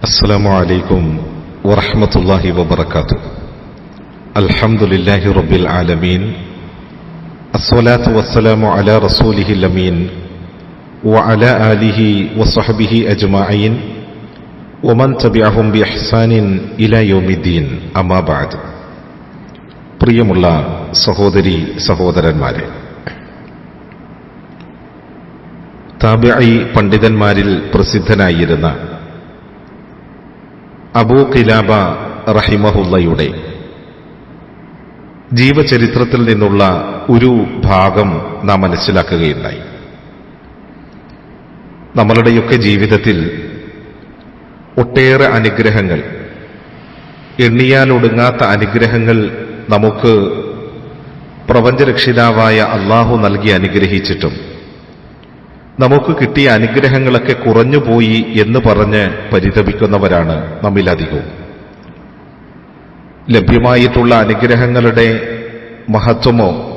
السلام عليكم ورحمة الله وبركاته الحمد لله رب العالمين الصلاة والسلام على رسوله الأمين وعلى آله وصحبه أجمعين ومن تبعهم بإحسان إلى يوم الدين أما بعد പ്രിയമുള്ള സഹോദരി സഹോദരന്മാരെ താബിഐ പണ്ഡിതന്മാരിൽ പ്രസിദ്ധനായിരുന്ന അബൂ കിലാബ റഹിമഹുല്ലയുടെ ജീവചരിത്രത്തിൽ നിന്നുള്ള ഒരു ഭാഗം നാം മനസ്സിലാക്കുകയുണ്ടായി. നമ്മളുടെയൊക്കെ ജീവിതത്തിൽ ഒട്ടേറെ അനുഗ്രഹങ്ങൾ എണ്ണിയാലൊടുങ്ങാത്ത അനുഗ്രഹങ്ങൾ നമുക്ക് പ്രപഞ്ചരക്ഷിതാവായ അള്ളാഹു നൽകി അനുഗ്രഹിച്ചിട്ടും നമുക്ക് കിട്ടിയ അനുഗ്രഹങ്ങളൊക്കെ കുറഞ്ഞുപോയി എന്ന് പറഞ്ഞ് പരിതപിക്കുന്നവരാണ് നമ്മിലധികവും. ലഭ്യമായിട്ടുള്ള അനുഗ്രഹങ്ങളുടെ മഹത്വമോ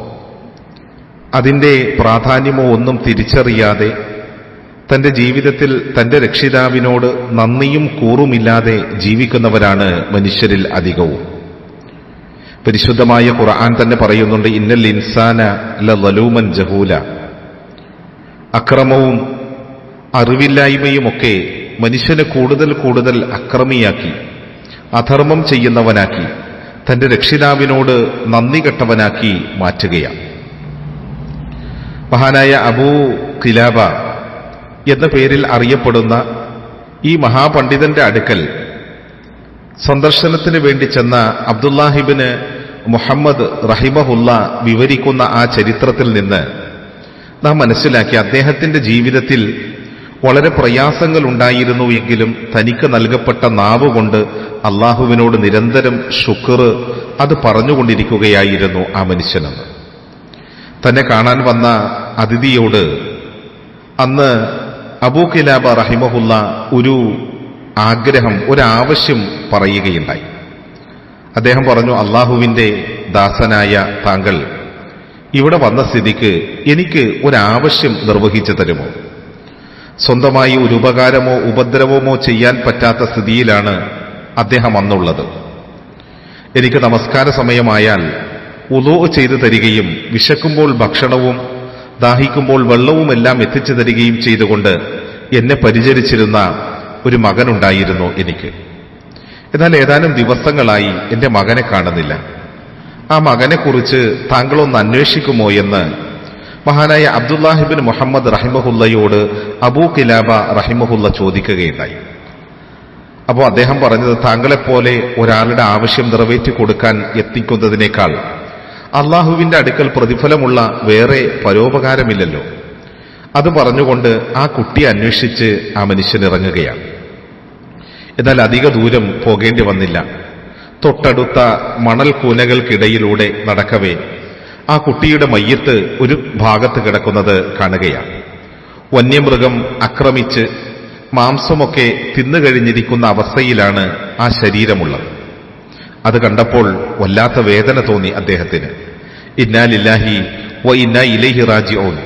അതിന്റെ പ്രാധാന്യമോ ഒന്നും തിരിച്ചറിയാതെ തന്റെ ജീവിതത്തിൽ തന്റെ രക്ഷിതാവിനോട് നന്ദിയും കൂറുമില്ലാതെ ജീവിക്കുന്നവരാണ് മനുഷ്യരിൽ അധികവും. പരിശുദ്ധമായ ഖുർആൻ തന്നെ പറയുന്നുണ്ട് ഇന്നൽ ഇൻസാന ലലൂമൻ ജഹൂല. അക്രമവും അറിവില്ലായ്മയുമൊക്കെ മനുഷ്യനെ കൂടുതൽ കൂടുതൽ അക്രമിയാക്കി അധർമ്മം ചെയ്യുന്നവനാക്കി തന്റെ രക്ഷിതാവിനോട് നന്ദി കെട്ടവനാക്കി മാറ്റുകയാണ്. മഹാനായ അബൂ കിലാബ എന്ന പേരിൽ അറിയപ്പെടുന്ന ഈ മഹാപണ്ഡിതന്റെ അടുക്കൽ സന്ദർശനത്തിന് വേണ്ടി ചെന്ന അബ്ദുല്ലാഹിബിന് മുഹമ്മദ് റഹിമഹുല്ല വിവരിക്കുന്ന ആ ചരിത്രത്തിൽ നിന്ന് നാം മനസ്സിലാക്കി അദ്ദേഹത്തിന്റെ ജീവിതത്തിൽ വളരെ പ്രയാസങ്ങൾ ഉണ്ടായിരുന്നു എങ്കിലും തനിക്ക് നൽകപ്പെട്ട നാവ് കൊണ്ട് അള്ളാഹുവിനോട് നിരന്തരം ശുക്ർ അത് പറഞ്ഞുകൊണ്ടിരിക്കുകയായിരുന്നു ആ മനുഷ്യനെന്ന് തന്നെ കാണാൻ വന്ന അതിഥിയോട് അന്ന് അബൂ കിലാബ റഹിമഹുല്ല ഒരു ആഗ്രഹം ഒരാവശ്യം പറയുകയുണ്ടായി. അദ്ദേഹം പറഞ്ഞു അള്ളാഹുവിന്റെ ദാസനായ താങ്കൾ ഇവിടെ വന്ന സ്ഥിതിക്ക് എനിക്ക് ഒരാവശ്യം നിർവഹിച്ചു തരുമോ? സ്വന്തമായി ഒരു ഉപകാരമോ ഉപദ്രവമോ ചെയ്യാൻ പറ്റാത്ത സ്ഥിതിയിലാണ് അദ്ദേഹം അന്നുള്ളത്. എനിക്ക് നമസ്കാര സമയമായാൽ ഉലോ ചെയ്തു തരികയും വിശക്കുമ്പോൾ ഭക്ഷണവും ദാഹിക്കുമ്പോൾ വെള്ളവുമെല്ലാം എത്തിച്ചു തരികയും ചെയ്തുകൊണ്ട് എന്നെ പരിചരിച്ചിരുന്ന ഒരു മകനുണ്ടായിരുന്നു എനിക്ക്. എന്നാൽ ഏതാനും ദിവസങ്ങളായി എന്റെ മകനെ കാണുന്നില്ല. ആ മകനെക്കുറിച്ച് താങ്കളൊന്ന് അന്വേഷിക്കുമോ എന്ന് മഹാനായ അബ്ദുല്ലാഹിബിൻ മുഹമ്മദ് റഹിമഹുല്ലയോട് അബൂ കിലാബ റഹിമഹുല്ല ചോദിക്കുകയുണ്ടായി. അപ്പോൾ അദ്ദേഹം പറഞ്ഞത് താങ്കളെപ്പോലെ ഒരാളുടെ ആവശ്യം നിറവേറ്റി കൊടുക്കാൻ എത്തിക്കുന്നതിനേക്കാൾ അള്ളാഹുവിന്റെ അടുക്കൽ പ്രതിഫലമുള്ള വേറെ പരോപകാരമില്ലല്ലോ. അത് പറഞ്ഞുകൊണ്ട് ആ കുട്ടിയെ അന്വേഷിച്ച് ആ മനുഷ്യൻ ഇറങ്ങുകയാണ്. എന്നാൽ അധിക ദൂരം പോകേണ്ടി വന്നില്ല. തൊട്ടടുത്ത മണൽക്കൂനകൾക്കിടയിലൂടെ നടക്കവേ ആ കുട്ടിയുടെ മയ്യത്ത് ഒരു ഭാഗത്ത് കിടക്കുന്നത് കാണുകയാണ്. വന്യമൃഗം ആക്രമിച്ച് മാംസമൊക്കെ തിന്നുകഴിഞ്ഞിരിക്കുന്ന അവസ്ഥയിലാണ് ആ ശരീരമുള്ളത്. അത് കണ്ടപ്പോൾ വല്ലാത്ത വേദന തോന്നി അദ്ദേഹത്തിന്. ഇന്നാലില്ലാഹി വ ഇന്ന ഇലഹി റാജി റാജിഊൻ.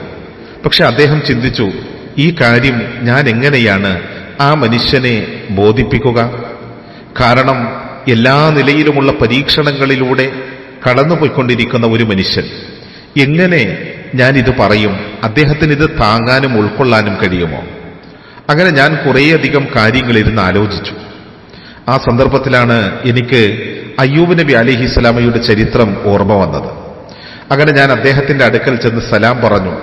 പക്ഷെ അദ്ദേഹം ചിന്തിച്ചു ഈ കാര്യം ഞാൻ എങ്ങനെയാണ് ആ മനുഷ്യനെ ബോധിപ്പിക്കുക? കാരണം എല്ലാ നിലയിലുമുള്ള പരീക്ഷണങ്ങളിലൂടെ കടന്നുപോയിക്കൊണ്ടിരിക്കുന്ന ഒരു മനുഷ്യൻ. എങ്ങനെ ഞാൻ ഇത് പറയും? അദ്ദേഹത്തിന് ഇത് താങ്ങാനും ഉൾക്കൊള്ളാനും കഴിയുമോ? അങ്ങനെ ഞാൻ കുറേയധികം കാര്യങ്ങൾ ഇരുന്ന് ആലോചിച്ചു. ആ സന്ദർഭത്തിലാണ് എനിക്ക് അയ്യൂബ് നബി അലിഹി സ്വലാമയുടെ ചരിത്രം ഓർമ്മ വന്നത്. അങ്ങനെ ഞാൻ അദ്ദേഹത്തിന്റെ അടുക്കൽ ചെന്ന് സലാം പറഞ്ഞു.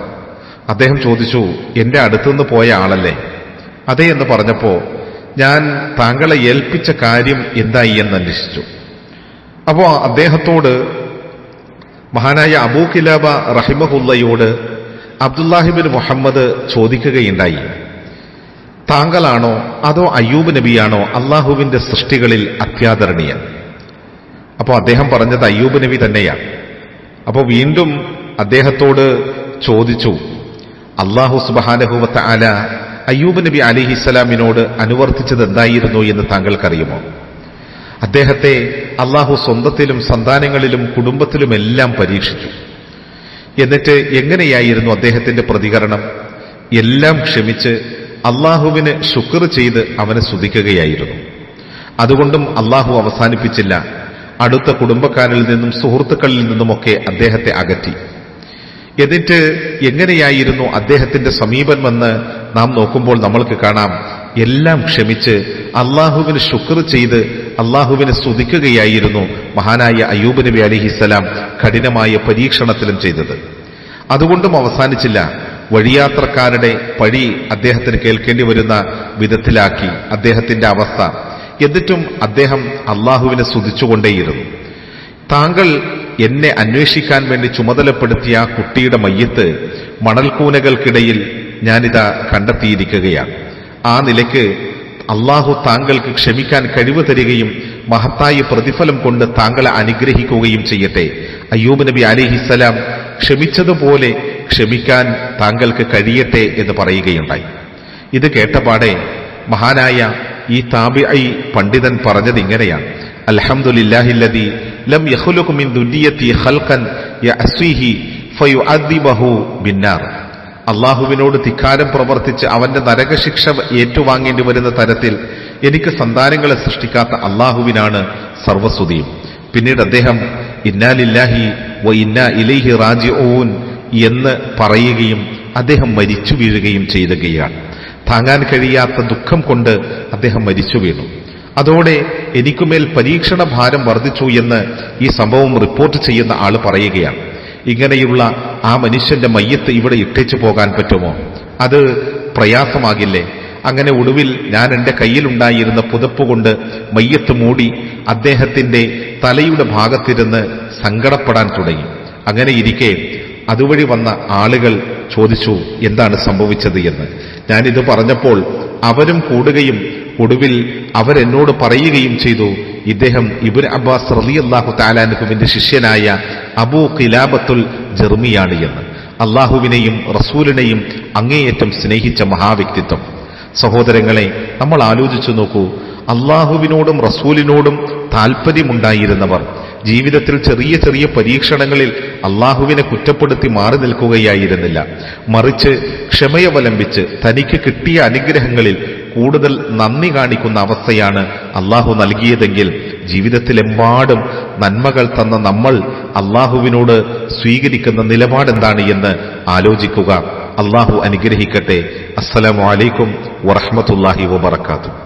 അദ്ദേഹം ചോദിച്ചു എന്റെ അടുത്തുനിന്ന് പോയ ആളല്ലേ? അതേ എന്ന് പറഞ്ഞപ്പോ ഞാൻ താങ്കളെ ഏൽപ്പിച്ച കാര്യം എന്തായി എന്ന് അന്വേഷിച്ചു. അപ്പോൾ അദ്ദേഹത്തോട് മഹാനായ അബൂ കിലാബ റഹിമഹുല്ലയോട് അബ്ദുല്ലാഹിബിൻ മുഹമ്മദ് ചോദിക്കുകയുണ്ടായി. താങ്കളാണോ അതോ അയ്യൂബ് നബിയാണോ അള്ളാഹുവിന്റെ സൃഷ്ടികളിൽ അത്യാദരണീയൻ അപ്പോൾ അദ്ദേഹം പറഞ്ഞത് അയ്യൂബ് നബി തന്നെയാണ്. അപ്പോൾ വീണ്ടും അദ്ദേഹത്തോട് ചോദിച്ചു അള്ളാഹു സുബാനഹുവത്ത ആല അയ്യൂബ് നബി അലിഹിസ്സലാമിനോട് അനുവർത്തിച്ചത് എന്തായിരുന്നു എന്ന് താങ്കൾക്കറിയുമോ? അദ്ദേഹത്തെ അള്ളാഹു സ്വന്തത്തിലും സന്താനങ്ങളിലും കുടുംബത്തിലുമെല്ലാം പരീക്ഷിച്ചു. എന്നിട്ട് എങ്ങനെയായിരുന്നു അദ്ദേഹത്തിന്റെ പ്രതികരണം? എല്ലാം ക്ഷമിച്ച് അള്ളാഹുവിന് ശുക്ർ ചെയ്ത് അവനെ സ്തുതിക്കുകയായിരുന്നു. അതുകൊണ്ടും അള്ളാഹു അവസാനിപ്പിച്ചില്ല. അടുത്ത കുടുംബക്കാരിൽ നിന്നും സുഹൃത്തുക്കളിൽ നിന്നുമൊക്കെ അദ്ദേഹത്തെ അകറ്റി. എന്നിട്ട് എങ്ങനെയായിരുന്നു അദ്ദേഹത്തിന്റെ സമീപമെന്ന് നാം നോക്കുമ്പോൾ നമ്മൾക്ക് കാണാം. എല്ലാം ക്ഷമിച്ച് അള്ളാഹുവിന് ശുക്ർ ചെയ്ത് അള്ളാഹുവിനെ സ്തുതിക്കുകയായിരുന്നു മഹാനായ അയ്യൂബ് നബി അലിഹിസലാം കഠിനമായ പരീക്ഷണത്തിലും ചെയ്തത്. അതുകൊണ്ടും അവസാനിച്ചില്ല. വഴിയാത്രക്കാരുടെ പഴി അദ്ദേഹത്തിന് കേൾക്കേണ്ടി വരുന്ന വിധത്തിലാക്കി അദ്ദേഹത്തിന്റെ അവസ്ഥ. എന്നിട്ടും അദ്ദേഹം അള്ളാഹുവിനെ സ്തുതിച്ചുകൊണ്ടേയിരുന്നു. താങ്കൾ എന്നെ അന്വേഷിക്കാൻ വേണ്ടി ചുമതലപ്പെടുത്തിയ ആ കുട്ടിയുടെ മയ്യത്ത് മണൽക്കൂനകൾക്കിടയിൽ ഞാനിതാ കണ്ടെത്തിയിരിക്കുകയാണ്. ആ നിലയ്ക്ക് അള്ളാഹു താങ്കൾക്ക് ക്ഷമിക്കാൻ കഴിവ് തരികയും മഹത്തായ പ്രതിഫലം കൊണ്ട് താങ്കളെ അനുഗ്രഹിക്കുകയും ചെയ്യട്ടെ. അയ്യൂബ് നബി അലിഹിസലാം ക്ഷമിച്ചതുപോലെ ക്ഷമിക്കാൻ താങ്കൾക്ക് കഴിയട്ടെ എന്ന് പറയുകയുണ്ടായി. ഇത് കേട്ടപാടെ മഹാനായ ഈ താബിഐ പണ്ഡിതൻ പറഞ്ഞത് ഇങ്ങനെയാണ് അൽഹംദുലില്ലാഹില്ലദി ലം യഖ്ലുഖു മിൻ ദുനിയത്തി ഖൽഖൻ യഅസ്വിഹി ഫയുഅദ്ദിബഹു ബിന്നാർ. അള്ളാഹുവിനോട് ധിക്കാരം പ്രവർത്തിച്ച് അവന്റെ നരകശിക്ഷ ഏറ്റുവാങ്ങേണ്ടി വരുന്ന തരത്തിൽ എനിക്ക് സന്താനങ്ങളെ സൃഷ്ടിക്കാത്ത അള്ളാഹുവിനാണ് സർവസ്തുതിയും. പിന്നീട് അദ്ദേഹം ഇന്നാലില്ലാഹി വ ഇന്ന ഇലൈഹി റാജി ഓൻ എന്ന് പറയുകയും അദ്ദേഹം മരിച്ചു വീഴുകയും ചെയ്യുകയാണ് താങ്ങാൻ കഴിയാത്ത ദുഃഖം കൊണ്ട് അദ്ദേഹം മരിച്ചു വീണു. അതോടെ എനിക്കുമേൽ പരീക്ഷണ ഭാരം വർദ്ധിച്ചു എന്ന് ഈ സംഭവം റിപ്പോർട്ട് ചെയ്യുന്ന ആൾ പറയുകയാണ്. ഇങ്ങനെയുള്ള ആ മനുഷ്യന്റെ മയ്യത്ത് ഇവിടെ ഇട്ടിച്ചു പോകാൻ പറ്റുമോ? അത് പ്രയാസമാകില്ലേ? അങ്ങനെ ഒടുവിൽ ഞാൻ എന്റെ കയ്യിലുണ്ടായിരുന്ന പുതപ്പ് കൊണ്ട് മയ്യത്ത് മൂടി അദ്ദേഹത്തിന്റെ തലയുടെ ഭാഗത്തിരുന്ന് സങ്കടപ്പെടാൻ തുടങ്ങി. അങ്ങനെ ഇരിക്കെ അതുവഴി വന്ന ആളുകൾ ചോദിച്ചു എന്താണ് സംഭവിച്ചത് എന്ന്. ഞാനിത് പറഞ്ഞപ്പോൾ അവരും കൂടുകയും ഒടുവിൽ അവരെന്നോട് പറയുകയും ചെയ്തു. ഇദ്ദേഹം ഇബുൻ അബ്ബാസ് റലിയല്ലാഹു താലാനുഹുവിന്റെ ശിഷ്യനായ അബൂ കിലാബത്തുൽ ജർമിയാണ് എന്ന്. അള്ളാഹുവിനെയും റസൂലിനെയും അങ്ങേയറ്റം സ്നേഹിച്ച മഹാവ്യക്തിത്വം. സഹോദരങ്ങളെ നമ്മൾ ആലോചിച്ചു നോക്കൂ. അള്ളാഹുവിനോടും റസൂലിനോടും താൽപ്പര്യമുണ്ടായിരുന്നവർ ജീവിതത്തിൽ ചെറിയ ചെറിയ പരീക്ഷണങ്ങളിൽ അള്ളാഹുവിനെ കുറ്റപ്പെടുത്തി മാറി നിൽക്കുകയായിരുന്നില്ല. മറിച്ച് ക്ഷമയവലംബിച്ച് തനിക്ക് കിട്ടിയ അനുഗ്രഹങ്ങളിൽ കൂടുതൽ നന്ദി കാണിക്കുന്ന അവസ്ഥയാണ് അള്ളാഹു നൽകിയതെങ്കിൽ ജീവിതത്തിലെമ്പാടും നന്മകൾ തന്ന നമ്മൾ അള്ളാഹുവിനോട് സ്വീകരിക്കുന്ന നിലപാടെന്താണ് എന്ന് ആലോചിക്കുക. അള്ളാഹു അനുഗ്രഹിക്കട്ടെ. അസ്സലാമലൈക്കും വറഹമത്തല്ലാഹി വബർക്കാത്തു